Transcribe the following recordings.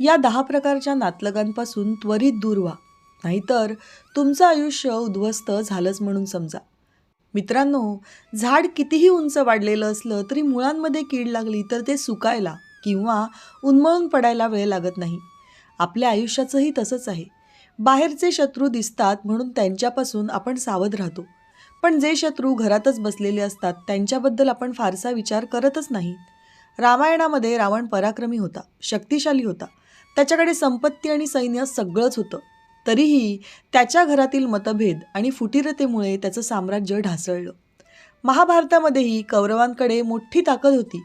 या दहा प्रकारच्या नातलगांपासून त्वरित दूर व्हा. नाहीतर तुमचं आयुष्य उद्ध्वस्त झालंच म्हणून समजा. मित्रांनो झाड कितीही उंच वाढलेलं असलं तरी मुळांमध्ये कीड लागली तर ते सुकायला किंवा उन्मळून पडायला वेळ लागत नाही. आपल्या आयुष्याचंही तसंच आहे. बाहेरचे शत्रू दिसतात म्हणून त्यांच्यापासून आपण सावध राहतो. पण जे शत्रू घरातच बसलेले असतात त्यांच्याबद्दल आपण फारसा विचार करतच नाही. रामायणामध्ये रावण पराक्रमी होता शक्तिशाली होता. त्याच्याकडे संपत्ती आणि सैन्य सगळंच होतं. तरीही त्याच्या घरातील मतभेद आणि फुटीरतेमुळे त्याचं साम्राज्य ढासळलं. महाभारतामध्येही कौरवांकडे मोठी ताकद होती.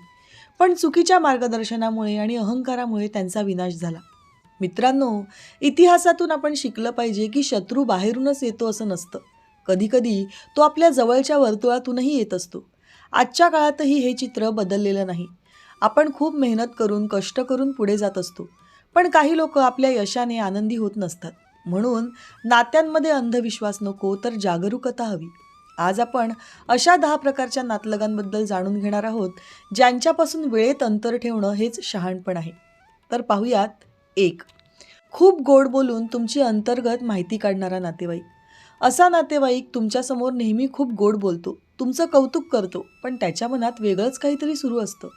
पण चुकीच्या मार्गदर्शनामुळे आणि अहंकारामुळे त्यांचा विनाश झाला. मित्रांनो इतिहासातून आपण शिकलं पाहिजे की शत्रू बाहेरूनच येतो असं नसतं. कधीकधी तो आपल्या जवळच्या वर्तुळातूनही येत असतो. आजच्या काळातही हे चित्र बदललेलं नाही. आपण खूप मेहनत करून कष्ट करून पुढे जात असतो. पण काही लोक आपल्या यशाने आनंदी होत नसतात. म्हणून नात्यांमध्ये अंधविश्वास नको तर जागरूकता हवी. आज आपण अशा दहा प्रकारच्या नातलगांबद्दल जाणून घेणार आहोत ज्यांच्यापासून वेळेत अंतर ठेवणं हेच शहाणपण आहे. तर पाहूयात एक. खूप गोड बोलून तुमची अंतर्गत माहिती काढणारा नातेवाईक. असा नातेवाईक तुमच्यासमोर नेहमी खूप गोड बोलतो तुमचं कौतुक करतो पण त्याच्या मनात वेगळंच काहीतरी सुरू असतं.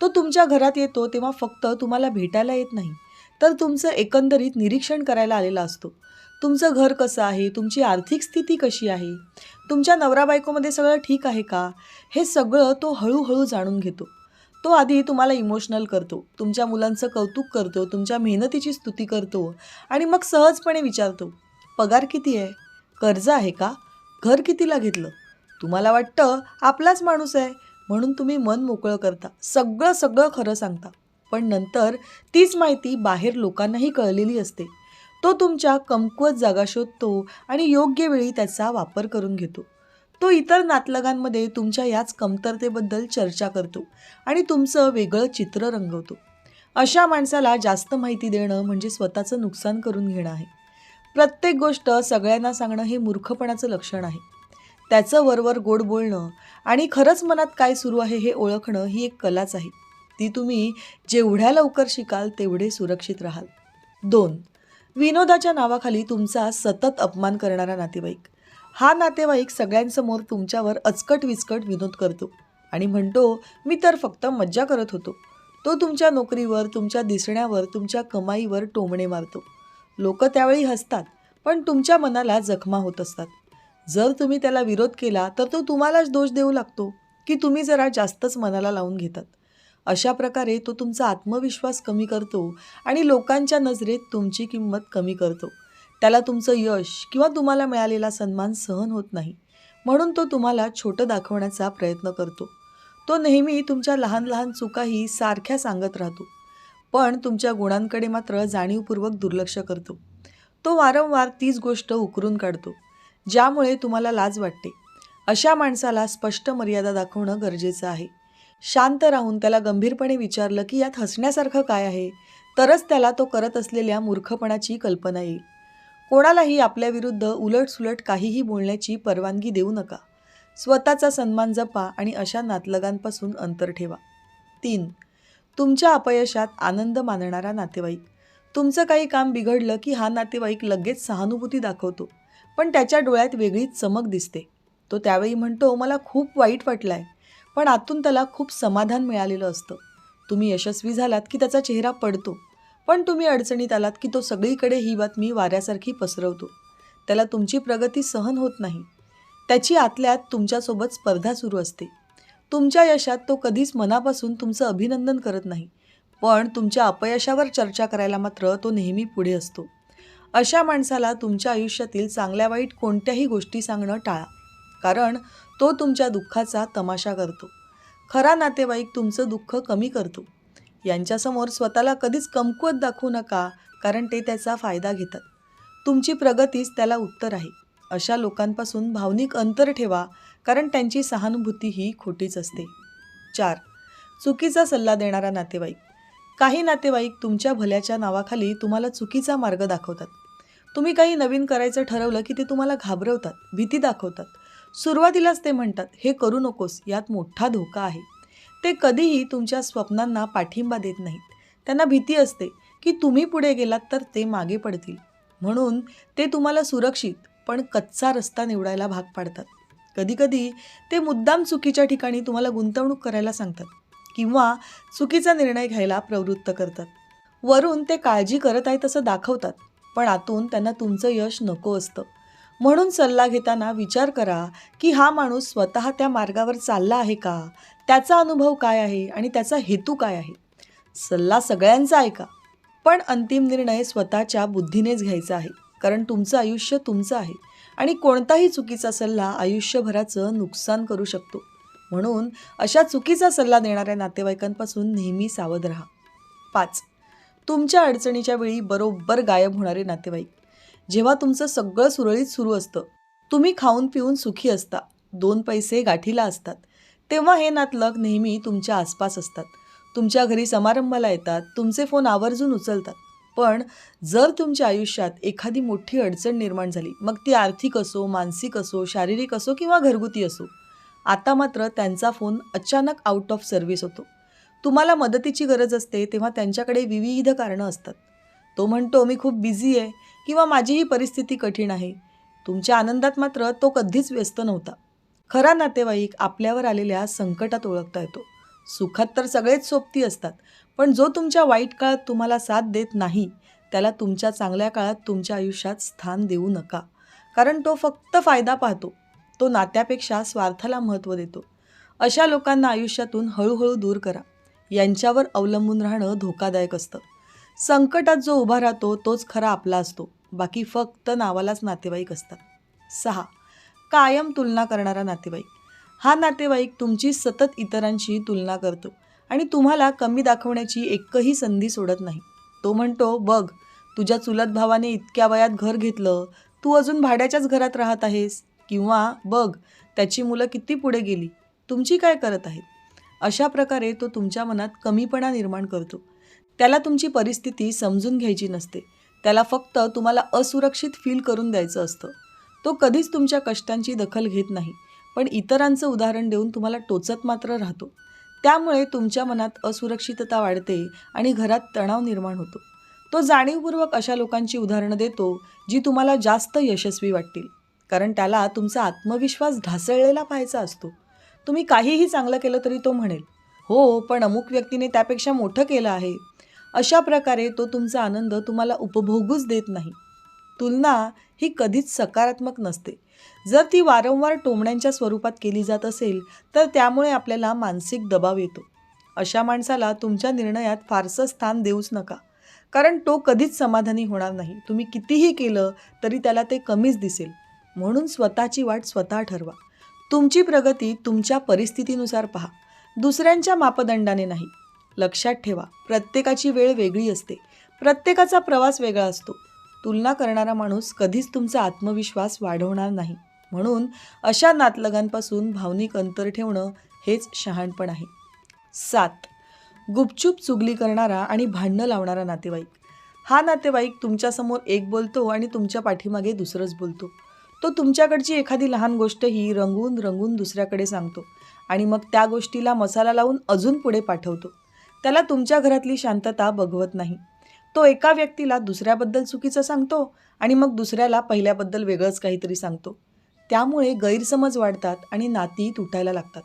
तो तुमच्या घरात येतो तेव्हा फक्त तुम्हाला भेटायला येत नाही. तर तुमचं एकंदरीत निरीक्षण करायला आलेला असतो. तुमचं घर कसं आहे? तुमची आर्थिक स्थिती कशी आहे? तुमच्या नवरा बायकोमध्ये सगळं ठीक आहे का? हे सगळं तो हळूहळू जाणून घेतो. तो आधी तुम्हाला इमोशनल करतो. तुमच्या मुलांचं कौतुक करतो. तुमच्या मेहनतीची स्तुती करतो आणि मग सहजपणे विचारतो पगार किती आहे? कर्ज आहे का? घर कितीला घेतलं? तुम्हाला वाटतं आपलाच माणूस आहे. म्हणून तुम्ही मन मोकळं करता. सगळं सगळं खरं सांगता. पण नंतर तीच माहिती बाहेर लोकांनाही कळलेली असते. तो तुमच्या कमकुवत जागा शोधतो आणि योग्य वेळी त्याचा वापर करून घेतो. तो इतर नातलगांमध्ये तुमच्या याच कमतरतेबद्दल चर्चा करतो आणि तुमचं वेगळं चित्र रंगवतो. अशा माणसाला जास्त माहिती देणं म्हणजे स्वतःचं नुकसान करून घेणं आहे. प्रत्येक गोष्ट सगळ्यांना सांगणं हे मूर्खपणाचं लक्षण आहे. त्याचं वरवर गोड बोलणं आणि खरंच मनात काय सुरू आहे हे ओळखणं ही एक कलाच आहे. ती तुम्ही जेवढ्या लवकर शिकाल तेवढे सुरक्षित राहाल. दोन विनोदाच्या नावाखाली तुमचा सतत अपमान करणारा नातेवाईक. हा नातेवाईक सगळ्यांसमोर तुमच्यावर अचकट विचकट विनोद करतो आणि म्हणतो मी तर फक्त मज्जा करत होतो. तो तुमच्या नोकरीवर तुमच्या दिसण्यावर तुमच्या कमाईवर टोमणे मारतो. लोक त्यावेळी हसतात पण तुमच्या मनाला जखमा होत असतात. जर तुम्ही त्याला विरोध केला तर तो तुम्हालाच दोष देऊ लागतो की तुम्ही जरा जास्तच मनाला लावून घेतात. अशा प्रकारे तो तुमचा आत्मविश्वास कमी करतो आणि लोकांच्या नजरेत तुमची किंमत कमी करतो. त्याला तुमचं यश किंवा तुम्हाला मिळालेला सन्मान सहन होत नाही. म्हणून तो तुम्हाला छोटं दाखवण्याचा प्रयत्न करतो. तो नेहमी तुमच्या लहान लहान चुकाही सारख्या सांगत राहतो. पण तुमच्या गुणांकडे मात्र जाणीवपूर्वक दुर्लक्ष करतो. तो वारंवार तीच गोष्ट उकरून काढतो ज्यामुळे तुम्हाला लाज वाटते. अशा माणसाला स्पष्ट मर्यादा दाखवणं गरजेचं आहे. शांत राहून त्याला गंभीरपणे विचारलं की यात हसण्यासारखं काय आहे? तरच त्याला तो करत असलेल्या मूर्खपणाची कल्पना येईल. कोणालाही आपल्याविरुद्ध उलटसुलट काहीही बोलण्याची परवानगी देऊ नका. स्वतःचा सन्मान जपा आणि अशा नातलगांपासून अंतर ठेवा. तीन. तुमच्या अपयशात आनंद मानणारा नातेवाईक. तुमचं काही काम बिघडलं की हा नातेवाईक लगेच सहानुभूती दाखवतो. पण त्याच्या डोळ्यात वेगळीच चमक दिसते. तो त्यावेळी म्हणतो मला खूप वाईट वाटलं आहे पण आतून त्याला खूप समाधान मिळालेलं असतं. तुम्ही यशस्वी झालात की त्याचा चेहरा पडतो. पण तुम्ही अडचणीत आलात की तो सगळीकडे ही बातमी वाऱ्यासारखी पसरवतो. त्याला तुमची प्रगती सहन होत नाही. त्याची आतल्यात तुमच्यासोबत स्पर्धा सुरू असते. तुमच्या यशात तो कधीच मनापासून तुमचं अभिनंदन करत नाही. पण तुमच्या अपयशावर चर्चा करायला मात्र तो नेहमी पुढे असतो. अशा माणसाला तुमच्या आयुष्यातील चांगल्या वाईट कोणत्याही गोष्टी सांगणं टाळा. कारण तो तुमच्या दुःखाचा तमाशा करतो. खरा नातेवाईक तुमचं दुःख कमी करतो. यांच्यासमोर स्वतःला कधीच कमकुवत दाखवू नका कारण ते त्याचा फायदा घेतात. तुमची प्रगतीच त्याला उत्तर आहे. अशा लोकांपासून भावनिक अंतर ठेवा कारण त्यांची सहानुभूती ही खोटीच असते. चार. चुकीचा सल्ला देणारा नातेवाईक. काही नातेवाईक तुमच्या भल्याच्या नावाखाली तुम्हाला चुकीचा मार्ग दाखवतात. तुम्ही काही नवीन करायचं ठरवलं की ते तुम्हाला घाबरवतात भीती दाखवतात. सुरुवातीलाच ते म्हणतात हे करू नकोस यात मोठा धोका आहे. ते कधीही तुमच्या स्वप्नांना पाठिंबा देत नाहीत. त्यांना भीती असते की तुम्ही पुढे गेलात तर ते मागे पडतील. म्हणून ते तुम्हाला सुरक्षित पण कच्चा रस्ता निवडायला भाग पाडतात. कधीकधी ते मुद्दाम चुकीच्या ठिकाणी तुम्हाला गुंतवणूक करायला सांगतात किंवा चुकीचा निर्णय घ्यायला प्रवृत्त करतात. वरून ते काळजी करत आहेत असं दाखवतात पण आतून त्यांना तुमचं यश नको असतं. म्हणून सल्ला घेताना विचार करा की हा माणूस स्वतः त्या मार्गावर चालला आहे का? त्याचा अनुभव काय आहे आणि त्याचा हेतू काय आहे? सल्ला सगळ्यांचा ऐका पण अंतिम निर्णय स्वतःच्या बुद्धीनेच घ्यायचा आहे. कारण तुमचं आयुष्य तुमचं आहे. आणि कोणताही चुकीचा सल्ला आयुष्यभराचं नुकसान करू शकतो. म्हणून अशा चुकीचा सल्ला देणाऱ्या नातेवाईकांपासून नेहमी सावध राहा. पाच. तुमच्या अडचणीच्या वेळी बरोबर गायब होणारे नातेवाईक. जेव्हा तुमचं सगळं सुरळीत सुरू असतं तुम्ही खाऊन पिऊन सुखी असता दोन पैसे गाठीला असतात. तेव्हा हे नातलग नेहमी तुमच्या आसपास असतात. तुमच्या घरी समारंभाला येतात तुमचे फोन आवर्जून उचलतात. पण जर तुमच्या आयुष्यात एखादी मोठी अडचण निर्माण झाली मग ती आर्थिक असो मानसिक असो शारीरिक असो किंवा घरगुती असो आता मात्र त्यांचा फोन अचानक आउट ऑफ सर्व्हिस होतो. तुम्हाला मदतीची गरज असते तेव्हा त्यांच्याकडे विविध कारणं असतात. तो म्हणतो मी खूप बिझी आहे. किंवा माझी ही परिस्थिती कठीण आहे. तुमच्या आनंदात मात्र तो कधीच व्यस्त नव्हता. खरा नातेवाईक आपल्यावर आलेल्या संकटात ओळखता येतो. सुखात तर सगळेच सोबती असतात पण जो तुमच्या वाईट काळात तुम्हाला साथ देत नाही त्याला तुमच्या चांगल्या काळात तुमच्या आयुष्यात स्थान देऊ नका. कारण तो फक्त फायदा पाहतो तो नात्यापेक्षा स्वार्थाला महत्त्व देतो. अशा लोकांना आयुष्यातून हळूहळू दूर करा. यांच्यावर अवलंबून राहणं धोकादायक असतं. संकटात जो उभा राहतो तोच खरा आपला असतो. बाकी फक्त नावालाच नातेवाईक असतात. सहा. कायम तुलना करणारा नातेवाईक. हा नातेवाईक तुमची सतत इतरांशी तुलना करतो आणि तुम्हाला कमी दाखवण्याची एकही संधी सोडत नाही. तो म्हणतो बघ तुझ्या चुलत भावाने इतक्या वयात घर घेतलं तू अजून भाड्याच्याच घरात राहत आहेस? किंवा बघ त्याची मुलं किती पुढे गेली तुमची काय करत आहेत? अशा प्रकारे तो तुमच्या मनात कमीपणा निर्माण करतो. त्याला तुमची परिस्थिती समजून घ्यायची नसते. त्याला फक्त तुम्हाला असुरक्षित फील करून द्यायचं असतं. तो कधीच तुमच्या कष्टांची दखल घेत नाही पण इतरांचं उदाहरण देऊन तुम्हाला टोचत मात्र राहतो. त्यामुळे तुमच्या मनात असुरक्षितता वाढते आणि घरात तणाव निर्माण होतो. तो जाणीवपूर्वक अशा लोकांची उदाहरणं देतो जी तुम्हाला जास्त यशस्वी वाटतील. कारण त्याला तुमचा आत्मविश्वास ढासळलेला पाहायचा असतो. तुम्ही काहीही चांगलं केलं तरी तो म्हणेल हो पण अमुक व्यक्तीने त्यापेक्षा मोठं केलं आहे. अशा प्रकारे तो तुमचा आनंद तुम्हाला उपभोगूच देत नाही. तुलना ही कधीच सकारात्मक नसते. जर ती वारंवार टोमण्यांच्या स्वरूपात केली जात असेल तर त्यामुळे आपल्याला मानसिक दबाव येतो. अशा माणसाला तुमच्या निर्णयात फारसं स्थान देऊच नका. कारण तो कधीच समाधानी होणार नाही. तुम्ही कितीही केलं तरी त्याला ते कमीच दिसेल. म्हणून स्वतःची वाट स्वतः ठरवा. तुमची प्रगती तुमच्या परिस्थितीनुसार पहा. दुसऱ्यांच्या मापदंडाने नाही. लक्षात ठेवा प्रत्येकाची वेळ वेगळी असते. प्रत्येकाचा प्रवास वेगळा असतो. तुलना करणारा माणूस कधीच तुमचा आत्मविश्वास वाढवणार नाही. म्हणून अशा नातलगांपासून भावनिक अंतर ठेवणं हेच शहाणपण आहे. सात. गुपचूप चुगली करणारा आणि भांडणं लावणारा नातेवाईक. हा नातेवाईक तुमच्यासमोर एक बोलतो आणि तुमच्या पाठीमागे दुसरंच बोलतो. तो तुमच्याकडची एखादी लहान गोष्टही रंगून रंगून दुसऱ्याकडे सांगतो आणि मग त्या गोष्टीला मसाला लावून अजून पुढे पाठवतो. त्याला तुमच्या घरातली शांतता बघवत नाही. तो एका व्यक्तीला दुसऱ्याबद्दल चुकीचं सांगतो आणि मग दुसऱ्याला पहिल्याबद्दल वेगळंच काहीतरी सांगतो. त्यामुळे गैरसमज वाढतात आणि नाती तुटायला लागतात.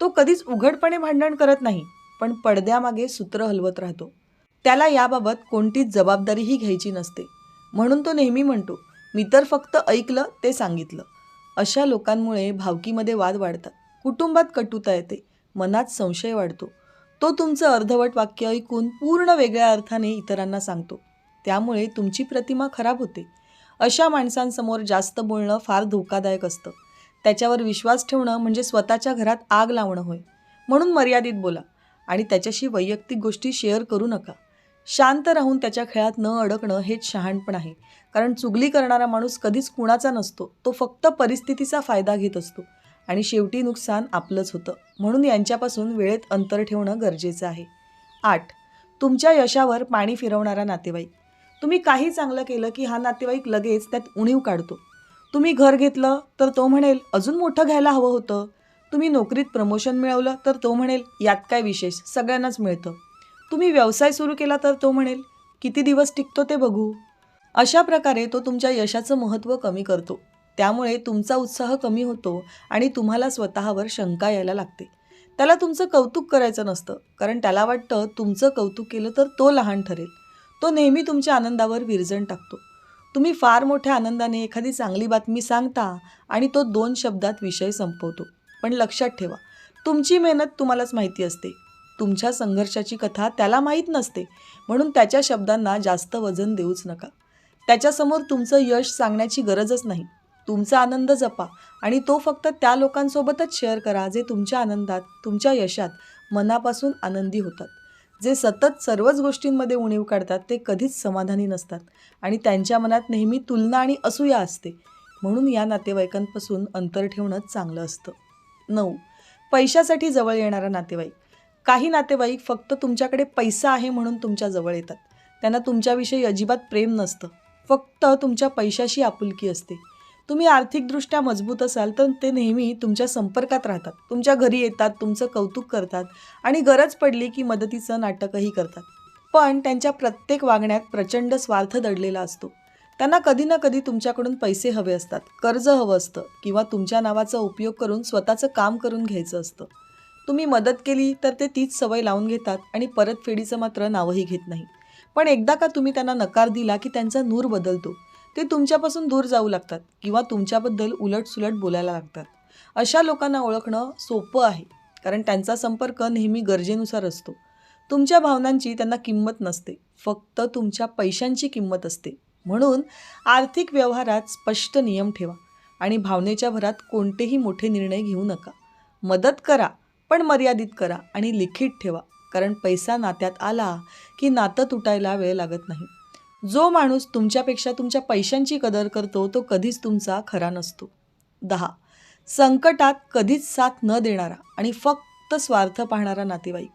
तो कधीच उघडपणे भांडण करत नाही पण पडद्यामागे सूत्र हलवत राहतो. त्याला याबाबत कोणतीच जबाबदारीही घ्यायची नसते. म्हणून तो नेहमी म्हणतो मी तर फक्त ऐकलं ते सांगितलं. अशा लोकांमुळे भावकीमध्ये वाद वाढतात. कुटुंबात कटुता येते. मनात संशय वाढतो. तो तुमचं अर्धवट वाक्य ऐकून पूर्ण वेगळ्या अर्थाने इतरांना सांगतो. त्यामुळे तुमची प्रतिमा खराब होते. अशा माणसांसमोर जास्त बोलणं फार धोकादायक असतं. त्याच्यावर विश्वास ठेवणं म्हणजे स्वतःच्या घरात आग लावणं होय. म्हणून मर्यादित बोला आणि त्याच्याशी वैयक्तिक गोष्टी शेअर करू नका. शांत राहून त्याच्या खेळात न अडकणं हेच शहाणपण आहे. कारण चुगली करणारा माणूस कधीच कुणाचा नसतो. तो फक्त परिस्थितीचा फायदा घेत असतो. आणि शेवटी नुकसान आपलंच होतं. म्हणून यांच्यापासून वेळेत अंतर ठेवणं गरजेचं आहे. आठ. तुमच्या यशावर पाणी फिरवणारा नातेवाईक. तुम्ही काही चांगलं केलं की हा नातेवाईक लगेच त्यात उणीव काढतो. तुम्ही घर घेतलं तर तो म्हणेल अजून मोठं घ्यायला हवं होतं. तुम्ही नोकरीत प्रमोशन मिळवलं तर तो म्हणेल यात काय विशेष? सगळ्यांनाच मिळतं. तुम्ही व्यवसाय सुरू केला तर तो म्हणेल किती दिवस टिकतो ते बघू. अशा प्रकारे तो तुमच्या यशाचं महत्त्व कमी करतो. त्यामुळे तुमचा उत्साह कमी होतो आणि तुम्हाला स्वतःवर शंका यायला लागते. त्याला तुमचं कौतुक करायचं नसतं कारण त्याला वाटतं तुमचं कौतुक केलं तर तो लहान ठरेल. तो नेहमी तुमच्या आनंदावर विरजण टाकतो. तुम्ही फार मोठ्या आनंदाने एखादी चांगली बातमी सांगता आणि तो दोन शब्दात विषय संपवतो. पण लक्षात ठेवा तुमची मेहनत तुम्हालाच माहिती असते. तुमच्या संघर्षाची कथा त्याला माहीत नसते म्हणून त्याच्या शब्दांना जास्त वजन देऊच नका. त्याच्यासमोर तुमचं यश सांगण्याची गरजच नाही. तुमचा आनंद जपा आणि तो फक्त त्या लोकांसोबतच शेअर करा जे तुमच्या आनंदात तुमच्या यशात मनापासून आनंदी होतात. जे सतत सर्वच गोष्टींमध्ये उणीव काढतात ते कधीच समाधानी नसतात आणि त्यांच्या मनात नेहमी तुलना आणि असूया असते. म्हणून या नातेवाईकांपासून अंतर ठेवणं चांगलं असतं. नऊ. पैशासाठी जवळ येणारा नातेवाईक. काही नातेवाईक फक्त तुमच्याकडे पैसा आहे म्हणून तुमच्या जवळ येतात. त्यांना तुमच्याविषयी अजिबात प्रेम नसतं. फक्त तुमच्या पैशाशी आपुलकी असते. तुम्ही आर्थिकदृष्ट्या मजबूत असाल तर ते नेहमी तुमच्या संपर्कात राहतात. तुमच्या घरी येतात तुमचं कौतुक करतात आणि गरज पडली की मदतीचं नाटकही करतात. पण त्यांच्या प्रत्येक वागण्यात प्रचंड स्वार्थ दडलेला असतो. त्यांना कधी ना कधी तुमच्याकडून पैसे हवे असतात कर्ज हवं असतं किंवा तुमच्या नावाचा उपयोग करून स्वतःचं काम करून घ्यायचं असतं. तुम्ही मदत केली तर ते तीच सवय लावून घेतात आणि परतफेडीचं मात्र नावही घेत नाही. पण एकदा का तुम्ही त्यांना नकार दिला की त्यांचा नूर बदलतो ते तुमच्यापासून दूर जाऊ लागतात किंवा तुमच्याबद्दल उलटसुलट बोलायला लागतात. अशा लोकांना ओळखणं सोपं आहे कारण त्यांचा संपर्क नेहमी गरजेनुसार असतो. तुमच्या भावनांची त्यांना किंमत नसते फक्त तुमच्या पैशांची किंमत असते. म्हणून आर्थिक व्यवहारात स्पष्ट नियम ठेवा आणि भावनेच्या भरात कोणतेही मोठे निर्णय घेऊ नका. मदत करा पण मर्यादित करा आणि लिखित ठेवा कारण पैसा नात्यात आला की नातं तुटायला वेळ लागत नाही. जो माणूस तुमच्यापेक्षा तुमच्या पैशांची कदर करतो तो कधीच तुमचा खरा नसतो. दहा. संकटात कधीच साथ न देणारा आणि फक्त स्वार्थ पाहणारा नातेवाईक.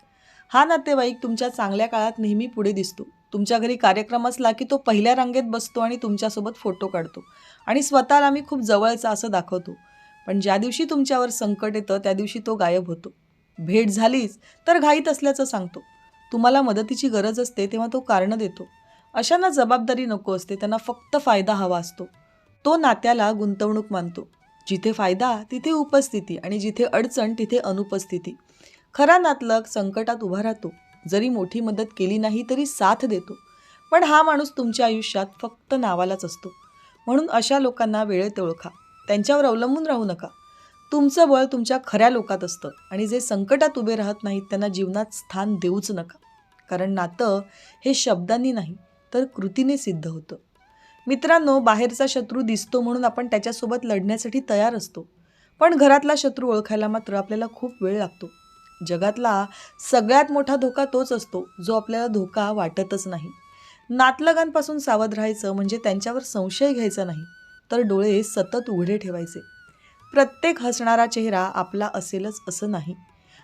हा नातेवाईक तुमच्या चांगल्या काळात नेहमी पुढे दिसतो. तुमच्या घरी कार्यक्रम असला की तो पहिल्या रांगेत बसतो आणि तुमच्यासोबत फोटो काढतो आणि स्वतःला मी खूप जवळचा असं दाखवतो. पण ज्या दिवशी तुमच्यावर संकट येतं त्या दिवशी तो गायब होतो. भेट झालीच तर घाईत असल्याचं सांगतो. तुम्हाला मदतीची गरज असते तेव्हा तो कारणं देतो. अशांना जबाबदारी नको असते त्यांना फक्त फायदा हवा असतो. तो नात्याला गुंतवणूक मानतो. जिथे फायदा तिथे उपस्थिती आणि जिथे अडचण तिथे अनुपस्थिती. खरा नातलग संकटात उभा राहतो. जरी मोठी मदत केली नाही तरी साथ देतो. पण हा माणूस तुमच्या आयुष्यात फक्त नावालाच असतो. म्हणून अशा लोकांना वेळेत ओळखा. त्यांच्यावर अवलंबून राहू नका. तुमचं बळ तुमच्या खऱ्या लोकात असतं आणि जे संकटात उभे राहत नाहीत त्यांना जीवनात स्थान देऊच नका. कारण नातं हे शब्दांनी नाही तर कृतीने सिद्ध होतं. मित्रांनो बाहेरचा शत्रू दिसतो म्हणून आपण त्याच्यासोबत लढण्यासाठी तयार असतो. पण घरातला शत्रू ओळखायला मात्र आपल्याला खूप वेळ लागतो. जगातला सगळ्यात मोठा धोका तोच असतो जो आपल्याला धोका वाटतच नाही. नातलगांपासून सावध राहायचं म्हणजे त्यांच्यावर संशय घ्यायचा नाही तर डोळे सतत उघडे ठेवायचे. प्रत्येक हसणारा चेहरा आपला असेलच असं नाही.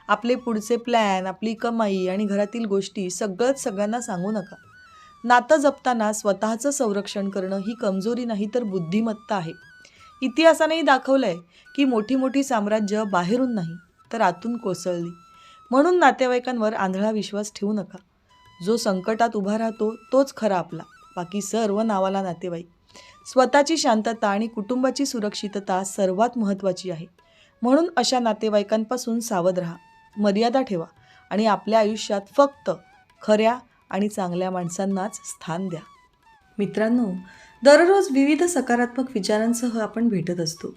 आपले पुढचे प्लॅन आपली कमाई आणि घरातील गोष्टी सगळंच सगळ्यांना सांगू नका. नातं जपताना स्वतःचं संरक्षण करणं ही कमजोरी नाही तर बुद्धिमत्ता आहे. इतिहासानेही दाखवलं आहे की मोठी मोठी साम्राज्य बाहेरून नाही तर आतून कोसळली. म्हणून नातेवाईकांवर आंधळा विश्वास ठेवू नका. जो संकटात उभा राहतो तोच खरा आपला. बाकी सर्व नावाला नातेवाईक. स्वतःची शांतता आणि कुटुंबाची सुरक्षितता सर्वात महत्त्वाची आहे. म्हणून अशा नातेवाईकांपासून सावध राहा. मर्यादा ठेवा आणि आपल्या आयुष्यात फक्त खऱ्या आणि चांगल्या माणसांनाच स्थान द्या. मित्रांनो दररोज विविध सकारात्मक विचारांसह आपण भेटत असतो.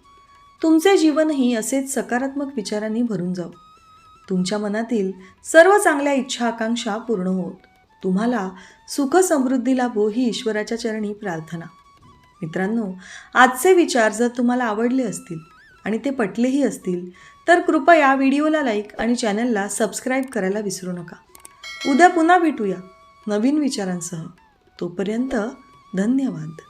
तुमचे जीवनही असेच सकारात्मक विचारांनी भरून जावं. तुमच्या मनातील सर्व चांगल्या इच्छा आकांक्षा पूर्ण होत. तुम्हाला सुख समृद्धी लाभो ही ईश्वराच्या चरणी प्रार्थना. मित्रांनो आजचे विचार जर तुम्हाला आवडले असतील आणि ते पटलेही असतील तर कृपया व्हिडिओला लाईक आणि चॅनलला सबस्क्राईब करायला विसरू नका. उद्या पुन्हा भेटूया. नवीन विचारांसह तोपर्यंत धन्यवाद.